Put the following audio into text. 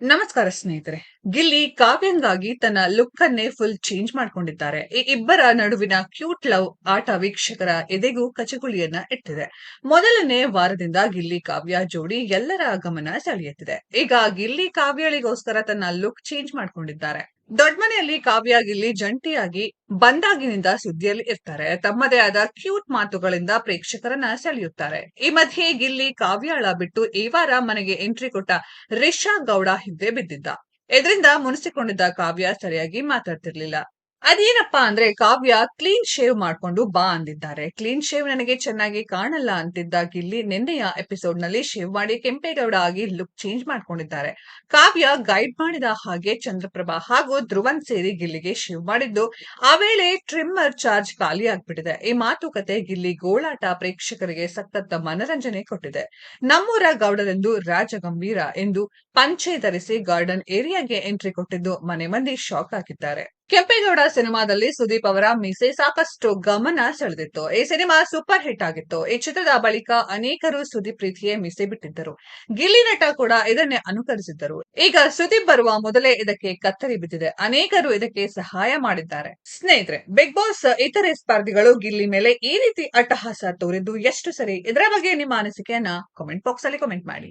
ನಮಸ್ಕಾರ ಸ್ನೇಹಿತರೆ. ಗಿಲ್ಲಿ ಕಾವ್ಯಂಗಾಗಿ ತನ್ನ ಲುಕ್ ಅನ್ನೇ ಫುಲ್ ಚೇಂಜ್ ಮಾಡ್ಕೊಂಡಿದ್ದಾರೆ. ಈ ಇಬ್ಬರ ನಡುವಿನ ಕ್ಯೂಟ್ ಲವ್ ಆಟ ವೀಕ್ಷಕರ ಎದೆಗೂ ಕಚಗುಳಿಯನ್ನ ಇಟ್ಟಿದೆ. ಮೊದಲನೇ ವಾರದಿಂದ ಗಿಲ್ಲಿ ಕಾವ್ಯ ಜೋಡಿ ಎಲ್ಲರ ಗಮನ ಸೆಳೆಯುತ್ತಿದೆ. ಈಗ ಗಿಲ್ಲಿ ಕಾವ್ಯಳಿಗೋಸ್ಕರ ತನ್ನ ಲುಕ್ ಚೇಂಜ್ ಮಾಡ್ಕೊಂಡಿದ್ದಾರೆ. ದೊಡ್ಡಮನೆಯಲ್ಲಿ ಮನೆಯಲ್ಲಿ ಗಿಲ್ಲಿ ಜಂಟಿಯಾಗಿ ಬಂದಾಗಿನಿಂದ ಸುದ್ದಿಯಲ್ಲಿ ಇರ್ತಾರೆ. ತಮ್ಮದೇ ಆದ ಕ್ಯೂಟ್ ಮಾತುಗಳಿಂದ ಪ್ರೇಕ್ಷಕರನ್ನ ಸೆಳೆಯುತ್ತಾರೆ. ಈ ಮಧ್ಯೆ ಗಿಲ್ಲಿ ಕಾವ್ಯಾಳ ಬಿಟ್ಟು ಈ ವಾರ ಮನೆಗೆ ಎಂಟ್ರಿ ಕೊಟ್ಟ ರಿಷಾ ಗೌಡ ಹಿಂದೆ ಬಿದ್ದಿದ್ದ. ಇದರಿಂದ ಮುನಿಸಿಕೊಂಡಿದ್ದ ಕಾವ್ಯ ಸರಿಯಾಗಿ ಮಾತಾಡ್ತಿರ್ಲಿಲ್ಲ. ಅದೇನಪ್ಪಾ ಅಂದ್ರೆ ಕಾವ್ಯ ಕ್ಲೀನ್ ಶೇವ್ ಮಾಡ್ಕೊಂಡು ಬಾ ಅಂದಿದ್ದಾರೆ. ಕ್ಲೀನ್ ಶೇವ್ ನನಗೆ ಚೆನ್ನಾಗಿ ಕಾಣಲ್ಲ ಅಂತಿದ್ದ ಗಿಲ್ಲಿ ನಿನ್ನೆಯ ಎಪಿಸೋಡ್ನಲ್ಲಿ ಶೇವ್ ಮಾಡಿ ಕೆಂಪೇಗೌಡ ಆಗಿ ಲುಕ್ ಚೇಂಜ್ ಮಾಡ್ಕೊಂಡಿದ್ದಾರೆ. ಕಾವ್ಯ ಗೈಡ್ ಮಾಡಿದ ಹಾಗೆ ಚಂದ್ರಪ್ರಭಾ ಹಾಗೂ ಧ್ರುವನ್ ಸೇರಿ ಗಿಲ್ಲಿಗೆ ಶೇವ್ ಮಾಡಿದ್ದು, ಆ ವೇಳೆ ಟ್ರಿಮ್ಮರ್ ಚಾರ್ಜ್ ಖಾಲಿ ಆಗ್ಬಿಟ್ಟಿದೆ. ಈ ಮಾತುಕತೆ ಗಿಲ್ಲಿ ಗೋಳಾಟ ಪ್ರೇಕ್ಷಕರಿಗೆ ಸತ್ತತ್ತ ಮನರಂಜನೆ ಕೊಟ್ಟಿದೆ. ನಮ್ಮೂರ ಗೌಡರೆಂದು ರಾಜಗಂಭೀರ ಎಂದು ಪಂಚೆ ಧರಿಸಿ ಗಾರ್ಡನ್ ಏರಿಯಾಗೆ ಎಂಟ್ರಿ ಕೊಟ್ಟಿದ್ದು ಮನೆ ಮಂದಿ ಶಾಕ್ ಆಗಿದ್ದಾರೆ. ಕೆಂಪೇಗೌಡ ಸಿನಿಮಾದಲ್ಲಿ ಸುದೀಪ್ ಅವರ ಮೀಸೆ ಸಾಕಷ್ಟು ಗಮನ ಸೆಳೆದಿತ್ತು. ಈ ಸಿನಿಮಾ ಸೂಪರ್ ಹಿಟ್ ಆಗಿತ್ತು. ಈ ಚಿತ್ರದ ಬಳಿಕ ಅನೇಕರು ಸುದೀಪ್ ಪ್ರೀತಿಯೇ ಮೀಸೆ ಬಿಟ್ಟಿದ್ದರು. ಗಿಲ್ಲಿ ನಟ ಕೂಡ ಇದನ್ನೇ ಅನುಕರಿಸಿದ್ದರು. ಈಗ ಸುದೀಪ್ ಬರುವ ಮೊದಲೇ ಇದಕ್ಕೆ ಕತ್ತರಿ ಬಿದ್ದಿದೆ. ಅನೇಕರು ಇದಕ್ಕೆ ಸಹಾಯ ಮಾಡಿದ್ದಾರೆ. ಸ್ನೇಹಿತರೆ, ಬಿಗ್ ಬಾಸ್ ಇತರೆ ಸ್ಪರ್ಧಿಗಳು ಗಿಲ್ಲಿ ಮೇಲೆ ಈ ರೀತಿ ಅಟ್ಟಹಾಸ ತೋರಿದ್ದು ಎಷ್ಟು ಸರಿ? ಇದರ ಬಗ್ಗೆ ನಿಮ್ಮ ಅನಿಸಿಕೆಯನ್ನ ಕಾಮೆಂಟ್ ಬಾಕ್ಸ್ ಅಲ್ಲಿ ಕಾಮೆಂಟ್ ಮಾಡಿ.